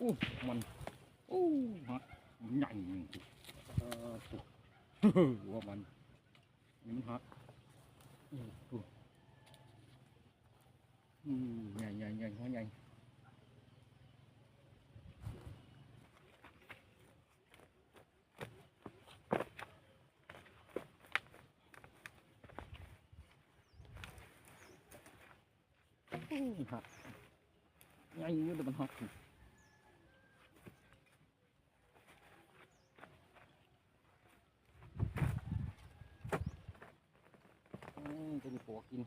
อู้มันอู้ฮะใหญ่เออหัวมันนี่มันฮะอู้หูอืมใหญ่ใหญ่ใหญ่หัวใหญ่อู้ฮะใหญ่อยู่แต่มันฮะ อืมจะมีปวกิน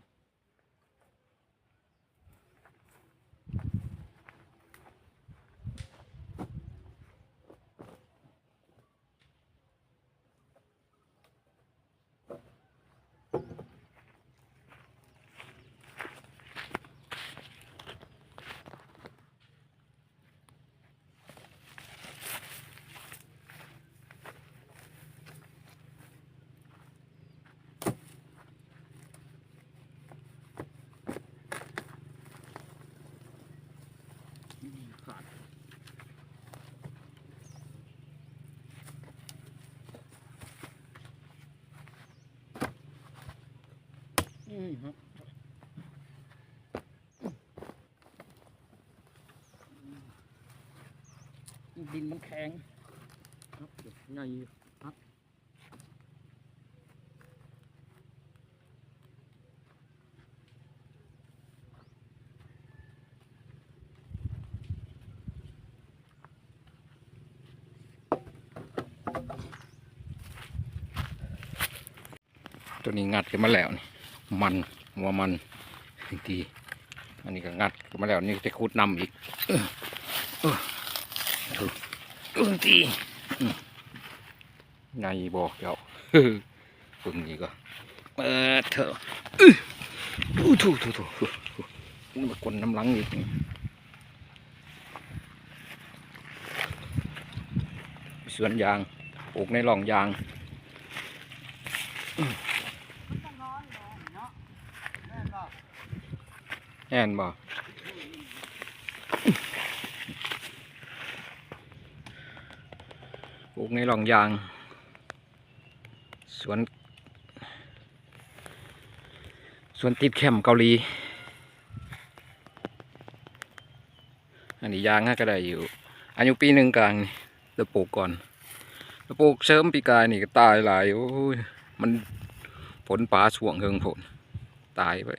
ขาดอืมฮะดินมันแข็งครับเดี๋ยวใหญ่ครับ ตัวนี้งัดกันมาแล้วนี่มันหัวมันทีอันนี้ก็งัดกันมาแล้วนี่จะขุดนำอีกเออเออถูกตุ้นทีอืมในบอกเจ้าเออปึงนี่ก็เปิดเถอะอื้ออู้ถูถูถูถูนี่มากวนน้ำลังอีกนี่สวนยางปลูกในร่องยาง แอนบ่ปลูกในหลองยาง สวน สวนติดแคมเกาหลี อันนี้ยางก็ได้อยู่ อายุปีหนึ่งกลางนี่เราปลูกก่อนเราปลูกเสริมปีกายนี่ก็ตายหลาย โอ้ย มันผลป่าช่วงเฮิงผล ตายไป